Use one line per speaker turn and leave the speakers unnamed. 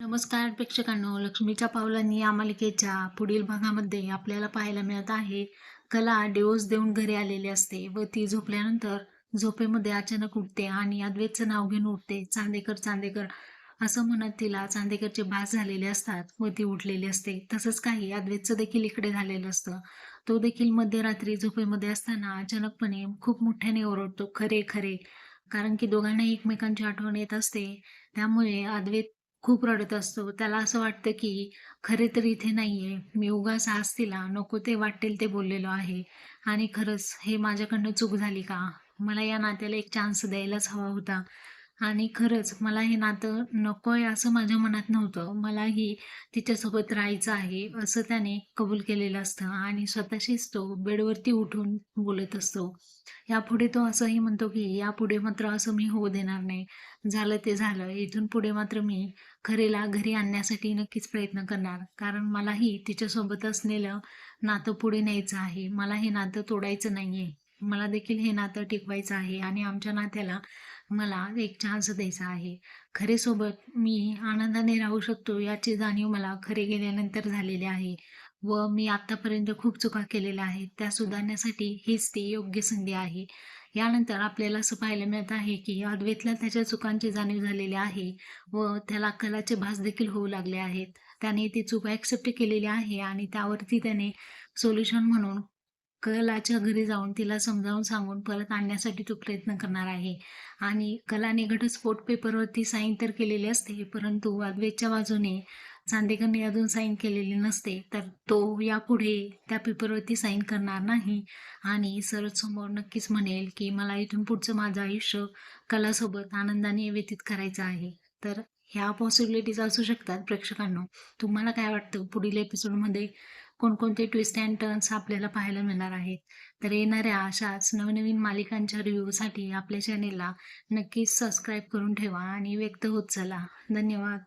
नमस्कार प्रेक्षकांनो. लक्ष्मीच्या पावलांनी या मालिकेच्या पुढील भागामध्ये आपल्याला पाहायला मिळत आहे कला डिवोर्स देऊन घरी आलेली असते व ती झोपल्यानंतर झोपेमध्ये अचानक उठते आणि अद्वैतचं नाव घेऊन उठते. चांदेकर चांदेकर असं म्हणत तिला चांदेकरचे भास झालेले असतात व ती उठलेली असते. तसंच काही अद्वैतचं देखील इकडे झालेलं असतं. तो देखील मध्यरात्री झोपेमध्ये असताना अचानकपणे खूप मोठ्याने ओरडतो खरे खरे. कारण की दोघांना एकमेकांची आठवण येत असते. त्यामुळे अद्वैत खूप रडत असतो. त्याला असं वाटतं की खरे तर इथे नाही आहे मी उगाच आज तिला नको ते वाटेल ते बोललेलो आहे. आणि खरंच हे माझ्याकडनं चूक झाली का? मला या नात्याला एक चान्स द्यायलाच हवा होता. आणि खरंच मला हे नातं नको आहे असं माझ्या मनात नव्हतं. मलाही तिच्यासोबत राहायचं आहे असं त्याने कबूल केलेलं असतं आणि स्वतःशीच तो बेडवरती उठून बोलत असतो. यापुढे तो असंही म्हणतो की यापुढे मात्र असं मी होऊ देणार नाही. झालं ते झालं. इथून पुढे मात्र मी खरेला घरी आणण्यासाठी नक्कीच प्रयत्न करणार. कारण मलाही तिच्यासोबत असलेलं नातं पुढे न्यायचं आहे. मला हे नातं तोडायचं नाही आहे मला देखील हे नातं टिकवायचं आहे आणि आमच्या नात्याला मला एक चान्स द्यायचा आहे. खरेसोबत मी आनंदाने राहू शकतो याची जाणीव मला खरे गेल्यानंतर झालेली आहे व मी आत्तापर्यंत खूप चुका केलेल्या आहेत. त्या सुधारण्यासाठी हीच ती योग्य संधी आहे. यानंतर आपल्याला असं पाहायला मिळत आहे की अद्वैतला त्याच्या चुकांची जाणीव झालेली आहे व त्याला कलाचे भास देखील होऊ लागले आहेत. त्याने ती चूक ॲक्सेप्ट केलेली आहे आणि त्यावरती त्याने सोल्युशन म्हणून कलाच्या घरी जाऊन तिला समजावून सांगून परत आणण्यासाठी तो प्रयत्न करणार आहे. आणि कलाने घटस्फोट पेपरवरती साईन तर केलेली असते परंतु वादवेच्या बाजूने चांदेकरने अजून साईन केलेली नसते तर तो यापुढे त्या पेपरवरती साईन करणार नाही. आणि सरळ समोर नक्कीच म्हणेल की मला इथून पुढचं माझं आयुष्य कलासोबत आनंदाने व्यतीत करायचं आहे. तर ह्या पॉसिबिलिटीज असू शकतात प्रेक्षकांनो. तुम्हाला काय वाटतं पुढील एपिसोडमध्ये कोणकोणते ट्विस्ट अँड टर्न्स आपल्याला पाहायला मिळणार आहेत? तर येणाऱ्या अशाच नवनवीन मालिकांच्या रिव्ह्यूसाठी आपल्या चॅनेलला नक्कीच सबस्क्राईब करून ठेवा आणि व्यक्त होत चला. धन्यवाद.